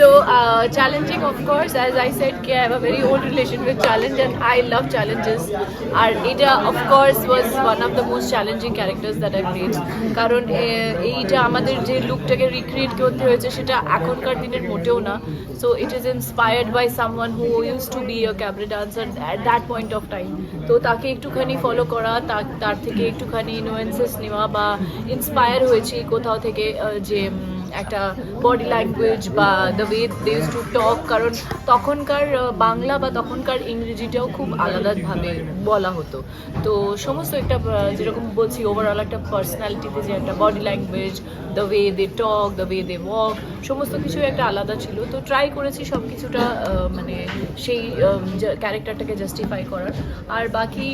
So uh, challenging, of course, as I said, I have a very old relation with challenge, and I love challenges. আর এটা of course was one of the most challenging characters that I played. কারণ এইটা আমাদের যে লুকটাকে recreate করতে হয়েছে সেটা এখনকার দিনের মোটেও না so it is inspired by someone who used to be a cabaret dancer at that point of time তো তাকে একটুখানি ফলো করা তার থেকে একটুখানি ইনফ্লুয়েন্সেস নেওয়া বা ইন্সপায়ার হয়েছি কোথাও থেকে যে একটা বডি ল্যাঙ্গুয়েজ বা the way they to talk কারণ তখনকার বাংলা বা তখনকার ইংরেজিটাও খুব আলাদাভাবে বলা হতো। তো সমস্ত একটা যেরকম বলছি ওভারঅল একটা পার্সোনালিটিতে যে একটা body language the way they talk the way they walk সমস্ত কিছুই একটা আলাদা ছিল। তো ট্রাই করেছি সব কিছুটা মানে সেই ক্যারেক্টারটাকে জাস্টিফাই করার। আর বাকি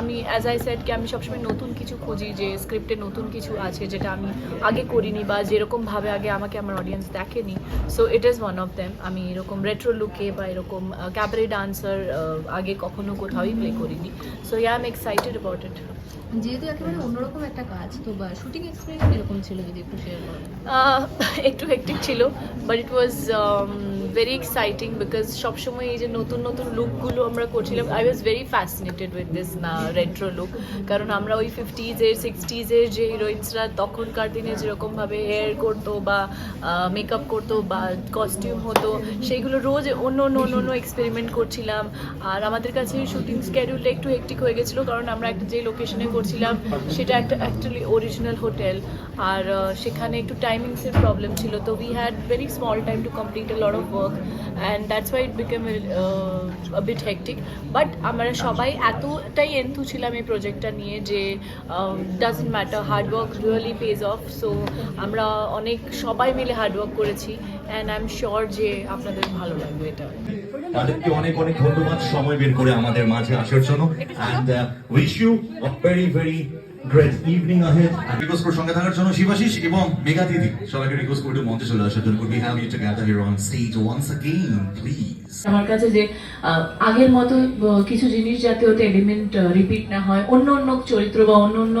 আমি অ্যাজ আই সেড কি আমি সবসময় নতুন কিছু খুঁজি, যে স্ক্রিপ্টে নতুন কিছু আছে, যেটা আমি আগে করিনি বা যেরকমভাবে আগে আমাকে আমার অডিয়েন্স দেখেনি। So it is one of them আমি এরকম রেট্রো লুকে বা এরকম ক্যাবারে ডান্সার আগে কখনো কোথাওই প্লে করিনি। So yeah I am excited about it যেহেতু একেবারে অন্যরকম একটা কাজ তো বা শুটিং এক্সপিরিয়েন্স এরকম ছিল যদি একটু শেয়ার করেন একটু হেক্টিক ছিল but it was very exciting because সবসময় এই যে নতুন নতুন লুকগুলো আমরা করছিলাম I was very fascinated with this না রেট্রো লুক কারণ আমরা ওই ফিফটিজের সিক্সটিজের যে হিরোইন্সরা তখনকার দিনে যেরকমভাবে হেয়ার করতো বা মেকআপ করতো বা কস্টিউম হতো, সেইগুলো রোজ অন্য অন্য অন্য অন্য এক্সপেরিমেন্ট করছিলাম। আর আমাদের কাছে শুটিং স্কেডিউলটা একটু হেক্টিক হয়ে গেছিল কারণ আমরা একটা যে লোকেশনে করছিলাম, সেটা একটা অ্যাকচুয়ালি অরিজিনাল হোটেল আর সেখানে একটু টাইমিংসের প্রবলেম ছিল। তো we had very small time to complete a lot of work and that's why it became bit hectic but আমরা সবাই এতটাই এন্থু ছিলাম এই প্রজেক্টটা নিয়ে যে doesn't matter hard work really pays off so আমরা অনেক সবাই মিলে হার্ড ওয়ার্ক করেছি অ্যান্ড আই এম শিওর যে আপনাদের ভালো লাগবে এটা। তাদেরকে অনেক অনেক ধন্যবাদ। সময় বের করে আমাদের মাঝে আসার জন্য। And wish you very very great evening ahead request করে সঙ্গে থাকার জন্য শিবাশিস এবং মেঘা দিদি সবাইকে রিকোয়েস্ট করে মঞ্চে চলে আসার জন্য could we have you together here on stage once again please আমার কাছে যে আহ, আগের মতো আহ, কিছু জিনিস যাতে ওতে এলিমেন্ট রিপিট না হয় অন্য অন্য চরিত্র বা অন্য অন্য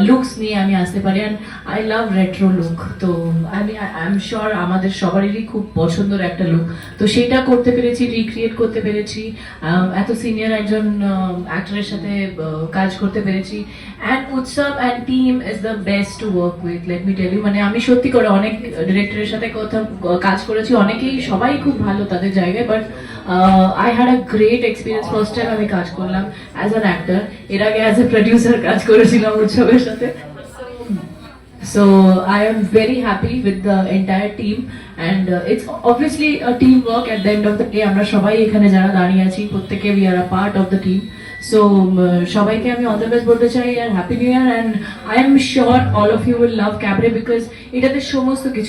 লুকস নিয়ে আমি আসতে পারি and I love retro look তো আমি আই এম শিওর আমাদের সবারই খুব পছন্দের একটা লুক তো সেটা করতে পেরেছি রিক্রিয়েট করতে পেরেছি আহ, এত সিনিয়র একজন অ্যাক্টরের সাথে আহ, কাজ করতে পেরেছি and Utsav and team is the best to work with let me tell you মানে আমি সত্যি করে অনেক ডিরেক্টরের সাথে কথা কাজ করেছি অনেকেই সবাই খুব ভালো তাদের জায়গায় but I had a great experience first time আমি কাজ করলাম অ্যাজ অ্যান অ্যাক্টর এর আগে অ্যাজ এ প্রডিউসার কাজ করেছিলাম উৎসবের সাথে। I am very happy with the entire team and uh, it's obviously a teamwork at the end of the day. আমরা সবাই এখানে যারা দাঁড়িয়ে আছি প্রত্যেকে we are a part of the team. So um, সবাইকে আমি অল দ্য বেস্ট বলতে চাই আর happy new year and I am sure all of you will love cabaret because এটাতে সমস্ত কিছু